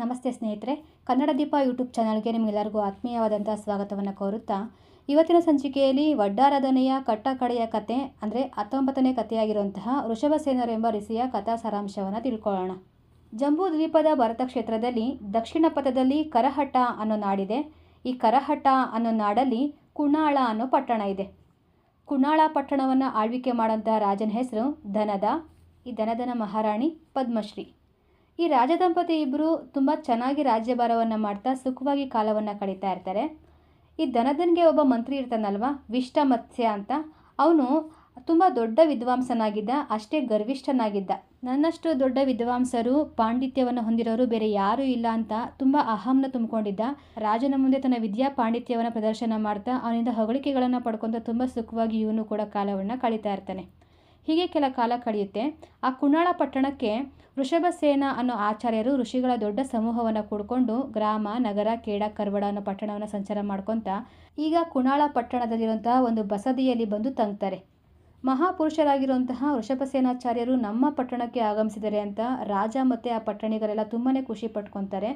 ನಮಸ್ತೆ ಸ್ನೇಹಿತರೆ, ಕನ್ನಡ ದೀಪ ಯೂಟ್ಯೂಬ್ ಚಾನಲ್ಗೆ ನಿಮಗೆಲ್ಲರಿಗೂ ಆತ್ಮೀಯವಾದಂಥ ಸ್ವಾಗತವನ್ನು ಕೋರುತ್ತಾ, ಇವತ್ತಿನ ಸಂಚಿಕೆಯಲ್ಲಿ ವಡ್ಡಾರಾಧನೆಯ ಕಟ್ಟಕಡೆಯ ಕತೆ, ಅಂದರೆ ಹತ್ತೊಂಬತ್ತನೇ ಕಥೆಯಾಗಿರುವಂತಹ ವೃಷಭಸೇನರೆಂಬ ಋಷಿಯ ಕಥಾ ಸಾರಾಂಶವನ್ನು ತಿಳ್ಕೊಳ್ಳೋಣ. ಜಂಬೂ ದ್ವೀಪದ ಭರತ ಕ್ಷೇತ್ರದಲ್ಲಿ ದಕ್ಷಿಣ ಪಥದಲ್ಲಿ ಕರಹಟ್ಟ ಅನ್ನೋ ನಾಡಿದೆ. ಈ ಕರಹಟ್ಟ ಅನ್ನೋ ನಾಡಲ್ಲಿ ಕುಣಾಳ ಅನ್ನೋ ಪಟ್ಟಣ ಇದೆ. ಕುಣಾಳ ಪಟ್ಟಣವನ್ನು ಆಳ್ವಿಕೆ ಮಾಡೋಂತಹ ರಾಜನ ಹೆಸರು ಧನದ. ಈ ಧನದನ ಮಹಾರಾಣಿ ಪದ್ಮಶ್ರೀ. ಈ ರಾಜದಂಪತಿ ಇಬ್ಬರು ತುಂಬ ಚೆನ್ನಾಗಿ ರಾಜ್ಯಭಾರವನ್ನು ಮಾಡ್ತಾ ಸುಖವಾಗಿ ಕಾಲವನ್ನು ಕಳೀತಾ ಇರ್ತಾರೆ. ಈ ಧನಧನ್ಗೆ ಒಬ್ಬ ಮಂತ್ರಿ ಇರ್ತಾನಲ್ವ? ವಿಷ್ಟ ಮತ್ಸ್ಯ ಅಂತ. ಅವನು ತುಂಬ ದೊಡ್ಡ ವಿದ್ವಾಂಸನಾಗಿದ್ದ, ಅಷ್ಟೇ ಗರ್ವಿಷ್ಠನಾಗಿದ್ದ. ನನ್ನಷ್ಟು ದೊಡ್ಡ ವಿದ್ವಾಂಸರು, ಪಾಂಡಿತ್ಯವನ್ನು ಹೊಂದಿರೋರು ಬೇರೆ ಯಾರೂ ಇಲ್ಲ ಅಂತ ತುಂಬ ಅಹಂನ ತುಂಬಿಕೊಂಡಿದ್ದ. ರಾಜನ ಮುಂದೆ ತನ್ನ ವಿದ್ಯಾ ಪಾಂಡಿತ್ಯವನ್ನು ಪ್ರದರ್ಶನ ಮಾಡ್ತಾ, ಅವನಿಂದ ಹೊಗಳಿಕೆಗಳನ್ನು ಪಡ್ಕೊತಾ ತುಂಬ ಸುಖವಾಗಿ ಇವನು ಕೂಡ ಕಾಲವನ್ನು ಕಳೀತಾ ಇರ್ತಾನೆ. ಹೀಗೆ ಕೆಲ ಕಾಲ ಕಳೆಯುತ್ತೆ. ಆ ಕುಣಾಳ ಪಟ್ಟಣಕ್ಕೆ ವೃಷಭಸೇನ ಅನ್ನೋ ಆಚಾರ್ಯರು ಋಷಿಗಳ ದೊಡ್ಡ ಸಮೂಹವನ್ನು ಕೂಡ್ಕೊಂಡು ಗ್ರಾಮ, ನಗರ, ಕೇಡ, ಕರ್ವಡ ಅನ್ನೋ ಪಟ್ಟಣವನ್ನು ಸಂಚಾರ ಮಾಡ್ಕೊತ ಈಗ ಕುಣಾಳ ಪಟ್ಟಣದಲ್ಲಿರುವಂತಹ ಒಂದು ಬಸದಿಯಲ್ಲಿ ಬಂದು ತಂಗ್ತಾರೆ. ಮಹಾಪುರುಷರಾಗಿರುವಂತಹ ವೃಷಭಸೇನಾಚಾರ್ಯರು ನಮ್ಮ ಪಟ್ಟಣಕ್ಕೆ ಆಗಮಿಸಿದರೆ ಅಂತ ರಾಜ ಮತ್ತು ಆ ಪಟ್ಟಣಿಗರೆಲ್ಲ ತುಂಬಾ ಖುಷಿ ಪಟ್ಕೊತಾರೆ.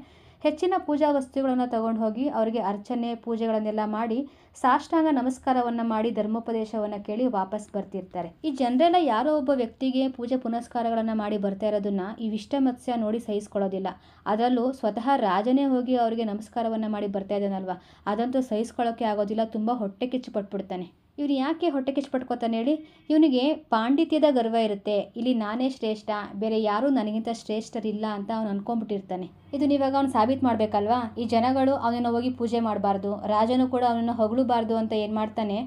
ಹೆಚ್ಚಿನ ಪೂಜಾ ವಸ್ತುಗಳನ್ನು ತಗೊಂಡು ಹೋಗಿ ಅವರಿಗೆ ಅರ್ಚನೆ, ಪೂಜೆಗಳನ್ನೆಲ್ಲ ಮಾಡಿ ಸಾಷ್ಟಾಂಗ ನಮಸ್ಕಾರವನ್ನು ಮಾಡಿ ಧರ್ಮೋಪದೇಶವನ್ನು ಕೇಳಿ ವಾಪಸ್ ಬರ್ತಿರ್ತಾರೆ. ಈ ಜನರೆಲ್ಲ ಯಾರೋ ಒಬ್ಬ ವ್ಯಕ್ತಿಗೆ ಪೂಜೆ ಪುನಸ್ಕಾರಗಳನ್ನು ಮಾಡಿ ಬರ್ತಾ ಇರೋದನ್ನ ಈ ವಿಷ್ಟ ಮತ್ಸ್ಯ ನೋಡಿ ಸಹಿಸ್ಕೊಳ್ಳೋದಿಲ್ಲ. ಅದರಲ್ಲೂ ಸ್ವತಃ ರಾಜನೇ ಹೋಗಿ ಅವರಿಗೆ ನಮಸ್ಕಾರವನ್ನು ಮಾಡಿ ಬರ್ತಾ ಇದ್ದಾನಲ್ವ? ಅದಂತೂ ಸಹಿಸ್ಕೊಳ್ಳೋಕ್ಕೆ ಆಗೋದಿಲ್ಲ, ತುಂಬ ಹೊಟ್ಟೆ ಕಿಚ್ಚು ಪಟ್ಬಿಡ್ತಾನೆ. ಇವ್ನು ಯಾಕೆ ಹೊಟ್ಟೆ ಕಿಚ್ಚು ಪಟ್ಕೋತಾನೆ ಹೇಳಿ? ಇವನಿಗೆ ಪಾಂಡಿತ್ಯದ ಗರ್ವ ಇರುತ್ತೆ. ಇಲ್ಲಿ ನಾನೇ ಶ್ರೇಷ್ಠ, ಬೇರೆ ಯಾರೂ ನನಗಿಂತ ಶ್ರೇಷ್ಠರಿಲ್ಲ ಅಂತ ಅವನು ಅನ್ಕೊಂಡ್ಬಿಟ್ಟಿರ್ತಾನೆ ಇದು ಇವಾಗ ಅವ್ನು ಸಾಬೀತು ಮಾಡಬೇಕಲ್ವಾ? ಈ ಜನಗಳು ಅವನನ್ನು ಹೋಗಿ ಪೂಜೆ ಮಾಡಬಾರ್ದು. ರಾಜನು ಕೂಡ ಅವನನ್ನು ಹೊಗಳಬಾರ್ದು ಅಂತ ಏನು ಮಾಡ್ತಾನೆ?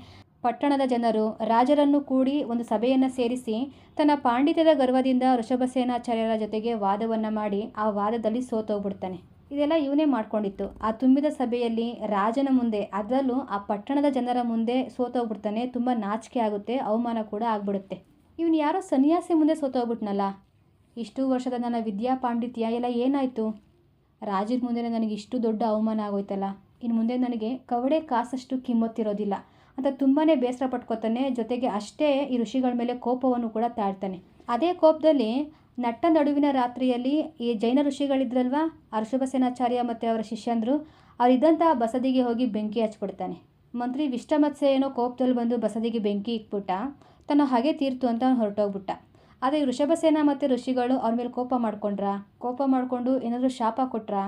ಪಟ್ಟಣದ ಜನರು, ರಾಜರನ್ನು ಕೂಡಿ ಒಂದು ಸಭೆಯನ್ನು ಸೇರಿಸಿ ತನ್ನ ಪಾಂಡಿತ್ಯದ ಗರ್ವದಿಂದ ವೃಷಭಸೇನಾಚಾರ್ಯರ ಜೊತೆಗೆ ವಾದವನ್ನು ಮಾಡಿ ಆ ವಾದದಲ್ಲಿ ಸೋತೋಗ್ಬಿಡ್ತಾನೆ. ಇದೆಲ್ಲ ಇವನೇ ಮಾಡ್ಕೊಂಡಿತ್ತು. ಆ ತುಂಬಿದ ಸಭೆಯಲ್ಲಿ ರಾಜನ ಮುಂದೆ, ಅದರಲ್ಲೂ ಆ ಪಟ್ಟಣದ ಜನರ ಮುಂದೆ ಸೋತೋಗ್ಬಿಡ್ತಾನೆ ತುಂಬ ನಾಚಿಕೆ ಆಗುತ್ತೆ, ಅವಮಾನ ಕೂಡ ಆಗ್ಬಿಡುತ್ತೆ. ಇವನು ಯಾರೋ ಸನ್ಯಾಸಿ ಮುಂದೆ ಸೋತೋಗ್ಬಿಟ್ನಲ್ಲ? ಇಷ್ಟು ವರ್ಷದ ನನ್ನ ವಿದ್ಯಾ ಪಾಂಡಿತ್ಯ ಎಲ್ಲ ಏನಾಯಿತು? ರಾಜನ ಮುಂದೆ ನನಗೆ ಇಷ್ಟು ದೊಡ್ಡ ಅವಮಾನ ಆಗೋಯ್ತಲ್ಲ? ಇನ್ನು ಮುಂದೆ ನನಗೆ ಕವಡೆ ಕಾಸಷ್ಟು ಕಿಮ್ಮತ್ತಿರೋದಿಲ್ಲ. ಅಂತ ತುಂಬಾ ಬೇಸರ ಪಟ್ಕೋತಾನೆ, ಜೊತೆಗೆ ಅಷ್ಟೇ ಈ ಋಷಿಗಳ ಮೇಲೆ ಕೋಪವನ್ನು ಕೂಡ ತಾಳ್ತಾನೆ. ಅದೇ ಕೋಪದಲ್ಲಿ ನಟ್ಟ ನಡುವಿನ ರಾತ್ರಿಯಲ್ಲಿ ಈ ಜೈನ ಋಷಿಗಳಿದ್ರಲ್ವಾ? ಅರ್ಷಭಸೇನಾಚಾರ್ಯ ಮತ್ತು ಅವರ ಶಿಷ್ಯಂದರು. ಅವರಿದ್ದಂಥ ಬಸದಿಗೆ ಹೋಗಿ ಬೆಂಕಿ ಹಚ್ಬಿಡ್ತಾನೆ. ಮಂತ್ರಿ ವಿಷ್ಟಮತ್ಸ್ಯ ಏನೋ ಕೋಪದಲ್ಲಿ ಬಂದು ಬಸದಿಗೆ ಬೆಂಕಿ ಇಕ್ಬಿಟ್ಟ ತನ್ನ ಹಾಗೆ ತೀರ್ತು ಅಂತ ಅವ್ನು ಹೊರಟೋಗ್ಬಿಟ್ಟ. ಆದರೆ ಋಷಭಸೇನ ಮತ್ತು ಋಷಿಗಳು ಅವ್ರ ಮೇಲೆ ಕೋಪ ಮಾಡ್ಕೊಂಡ್ರಾ? ಕೋಪ ಮಾಡಿಕೊಂಡು ಏನಾದರೂ ಶಾಪ ಕೊಟ್ರಾ?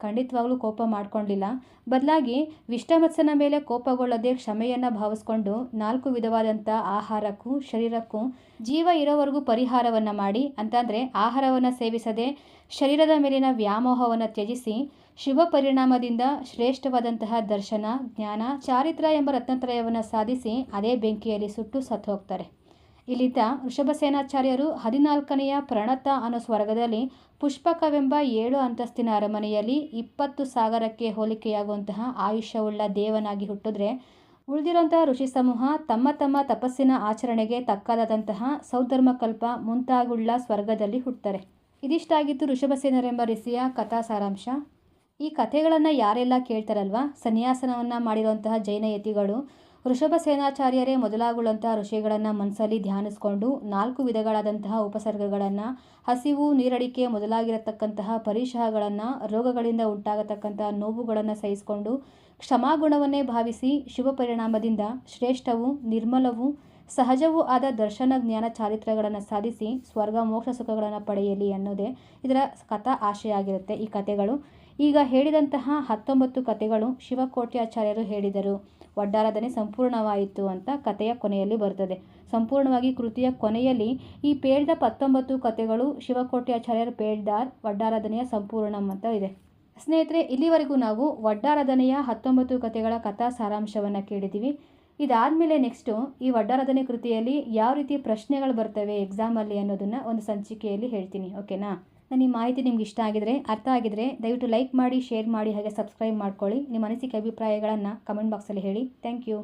ಖಂಡಿತವಾಗ್ಲೂ ಕೋಪ ಮಾಡಿಕೊಂಡಿಲ್ಲ. ಬದಲಾಗಿ ವಿಷ್ಣಮತ್ಸನ ಮೇಲೆ ಕೋಪಗೊಳ್ಳದೆ ಕ್ಷಮೆಯನ್ನು ಭಾವಿಸ್ಕೊಂಡು ನಾಲ್ಕು ವಿಧವಾದಂಥ ಆಹಾರಕ್ಕೂ, ಶರೀರಕ್ಕೂ, ಜೀವ ಇರೋವರೆಗೂ ಪರಿಹಾರವನ್ನು ಮಾಡಿ, ಅಂತಂದರೆ ಆಹಾರವನ್ನು ಸೇವಿಸದೆ ಶರೀರದ ಮೇಲಿನ ವ್ಯಾಮೋಹವನ್ನು ತ್ಯಜಿಸಿ, ಶುಭ ಪರಿಣಾಮದಿಂದ ಶ್ರೇಷ್ಠವಾದಂತಹ ದರ್ಶನ, ಜ್ಞಾನ, ಚಾರಿತ್ರ ಎಂಬ ರತ್ನತ್ರಯವನ್ನು ಸಾಧಿಸಿ, ಅದೇ ಬೆಂಕಿಯಲ್ಲಿ ಸುಟ್ಟು ಸತ್ತು ಹೋಗ್ತಾರೆ. ಇಲ್ಲಿದ್ದ ಋಷಭಸೇನಾಚಾರ್ಯರು ಹದಿನಾಲ್ಕನೆಯ ಪ್ರಣತ ಅನ್ನೋ ಸ್ವರ್ಗದಲ್ಲಿ ಪುಷ್ಪಕವೆಂಬ ಏಳು ಅಂತಸ್ತಿನ ಅರಮನೆಯಲ್ಲಿ ಇಪ್ಪತ್ತು ಸಾಗರಕ್ಕೆ ಹೋಲಿಕೆಯಾಗುವಂತಹ ಆಯುಷ್ಯವುಳ್ಳ ದೇವನಾಗಿ ಹುಟ್ಟಿದ್ರೆ ಉಳಿದಿರುವಂತಹ ಋಷಿ ಸಮೂಹ ತಮ್ಮ ತಮ್ಮ ತಪಸ್ಸಿನ ಆಚರಣೆಗೆ ತಕ್ಕದಾದಂತಹ ಸೌಧರ್ಮಕಲ್ಪ ಮುಂತಾಗುಳ್ಳ ಸ್ವರ್ಗದಲ್ಲಿ ಹುಟ್ಟುತ್ತಾರೆ ಇದಿಷ್ಟಾಗಿತ್ತು ಋಷಭಸೇನರೆಂಬ ಋಷಿಯ ಕಥಾ ಸಾರಾಂಶ. ಈ ಕಥೆಗಳನ್ನು ಯಾರೆಲ್ಲ ಕೇಳ್ತಾರಲ್ವ? ಸನ್ಯಾಸನವನ್ನು ಮಾಡಿರುವಂತಹ ಜೈನ ಯತಿಗಳು. ವೃಷಭಸೇನಾಚಾರ್ಯರೇ ಮೊದಲಾಗುಳಂತಹ ಋಷಿಗಳನ್ನು ಮನಸ್ಸಲ್ಲಿ ಧ್ಯಾನಿಸ್ಕೊಂಡು ನಾಲ್ಕು ವಿಧಗಳಾದಂತಹ ಉಪಸರ್ಗಗಳನ್ನು, ಹಸಿವು, ನೀರಡಿಕೆ ಮೊದಲಾಗಿರತಕ್ಕಂತಹ ಪರಿಶಹಗಳನ್ನು ರೋಗಗಳಿಂದ ಉಂಟಾಗತಕ್ಕಂತಹ ನೋವುಗಳನ್ನು ಸಹಿಸಿಕೊಂಡು ಕ್ಷಮಾಗುಣವನ್ನೇ ಭಾವಿಸಿ ಶುಭ ಪರಿಣಾಮದಿಂದ ಶ್ರೇಷ್ಠವು, ನಿರ್ಮಲವೂ, ಸಹಜವೂ ಆದ ದರ್ಶನ ಜ್ಞಾನ ಚಾರಿತ್ರ್ಯಗಳನ್ನು ಸಾಧಿಸಿ ಸ್ವರ್ಗ ಮೋಕ್ಷ ಸುಖಗಳನ್ನು ಪಡೆಯಲಿ ಅನ್ನೋದೇ ಇದರ ಕಥಾ ಆಶಯ ಆಗಿರುತ್ತೆ ಈ ಕಥೆಗಳು. ಈಗ ಹೇಳಿದಂತಹ ಹತ್ತೊಂಬತ್ತು ಕಥೆಗಳು ಶಿವಕೋಟ್ಯಾಚಾರ್ಯರು ಹೇಳಿದರು. ಒಡ್ಡಾರಾಧನೆ ಸಂಪೂರ್ಣವಾಯಿತು ಅಂತ ಕಥೆಯ ಕೊನೆಯಲ್ಲಿ ಬರ್ತದೆ ಸಂಪೂರ್ಣವಾಗಿ ಕೃತಿಯ ಕೊನೆಯಲ್ಲಿ ಈ ಪೇಳ್ದ ಹತ್ತೊಂಬತ್ತು ಕಥೆಗಳು ಶಿವಕೋಟ್ಯಾಚಾರ್ಯರ ಪೇಳ್ದಾರ್ ಒಡ್ಡಾರಾಧನೆಯ ಸಂಪೂರ್ಣಂ ಅಂತ ಇದೆ. ಸ್ನೇಹಿತರೆ, ಇಲ್ಲಿವರೆಗೂ ನಾವು ಒಡ್ಡಾರಾಧನೆಯ ಹತ್ತೊಂಬತ್ತು ಕಥೆಗಳ ಕಥಾ ಸಾರಾಂಶವನ್ನು ಕೇಳಿದ್ದೀವಿ ಇದಾದಮೇಲೆ ನೆಕ್ಸ್ಟು ಈ ಒಡ್ಡಾರಾಧನೆ ಕೃತಿಯಲ್ಲಿ ಯಾವ ರೀತಿ ಪ್ರಶ್ನೆಗಳು ಬರ್ತವೆ ಎಕ್ಸಾಮಲ್ಲಿ ಅನ್ನೋದನ್ನು ಒಂದು ಸಂಚಿಕೆಯಲ್ಲಿ ಹೇಳ್ತೀನಿ ಓಕೆನಾ ನಾನು ಈ ಮಾಹಿತಿ ನಿಮ್ಗೆ ಇಷ್ಟ ಆಗಿದರೆ, ಅರ್ಥ ಆಗಿದರೆ ದಯವಿಟ್ಟು ಲೈಕ್ ಮಾಡಿ ಶೇರ್ ಮಾಡಿ, ಹಾಗೆ ಸಬ್ಸ್ಕ್ರೈಬ್ ಮಾಡ್ಕೊಳ್ಳಿ. ನಿಮ್ಮ ಅನಿಸಿಕೆ, ಅಭಿಪ್ರಾಯಗಳನ್ನು ಕಮೆಂಟ್ ಬಾಕ್ಸಲ್ಲಿ ಹೇಳಿ. Thank you